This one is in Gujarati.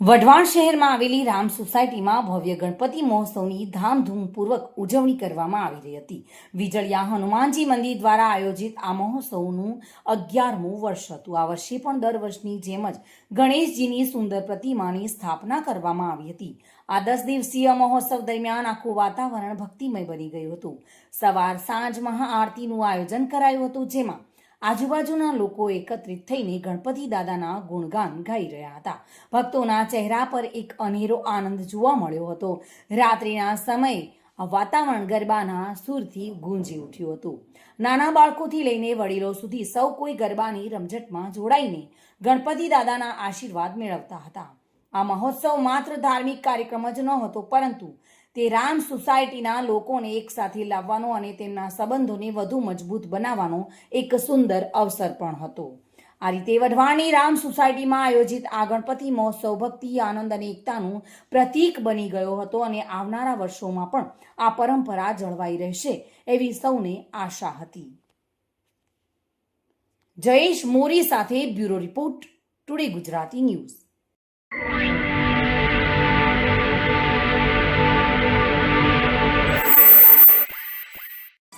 વઢવાણ શહેરમાં આવેલી રામ સોસાયટીમાં ભવ્ય ગણપતિ મહોત્સવની ધામધૂમપૂર્વક ઉજવણી કરવામાં આવી રહી હતી. વિજળિયા હનુમાનજી મંદિર દ્વારા આયોજિત આ મહોત્સવનું અગિયારમું વર્ષ હતું. આ વર્ષે પણ દર વર્ષની જેમ જ ગણેશજીની સુંદર પ્રતિમાની સ્થાપના કરવામાં આવી હતી. આ દસ દિવસીય મહોત્સવ દરમિયાન આખું વાતાવરણ ભક્તિમય બની ગયું હતું. સવાર સાંજ મહાઆરતીનું આયોજન કરાયું હતું, જેમાં આજુબાજુના લોકો એકત્રિત થઈને ગણપતિ દાદાના ગુણગાન ગાઈ રહ્યા હતા. ભક્તોના ચહેરા પર એક અનેરો આનંદ જોવા મળ્યો હતો. રાત્રિના સમયે વાતાવરણ ગરબાના સૂરથી ગુંજી ઉઠ્યું હતું. નાના બાળકોથી લઈને વડીલો સુધી સૌ કોઈ ગરબાની રમઝટમાં જોડાઈને ગણપતિ દાદાના આશીર્વાદ મેળવતા હતા. આ મહોત્સવ માત્ર ધાર્મિક કાર્યક્રમ જ ન હતો પરંતુ તે રામ સોસાયટીના લોકોને એકસાથે લાવવાનો અને તેમના સંબંધોને વધુ મજબૂત બનાવવાનો એક સુંદર અવસર પણ હતો. આ રીતે વઢવાણની રામ સોસાયટીમાં આયોજિત આ ગણપતિ મહોત્સવ ભક્તિ, આનંદ અને એકતાનું પ્રતીક બની ગયો હતો અને આવનારા વર્ષોમાં પણ આ પરંપરા જળવાઈ રહેશે એવી સૌને આશા હતી. જયેશ મોરી સાથે bureau report, today Gujarati news.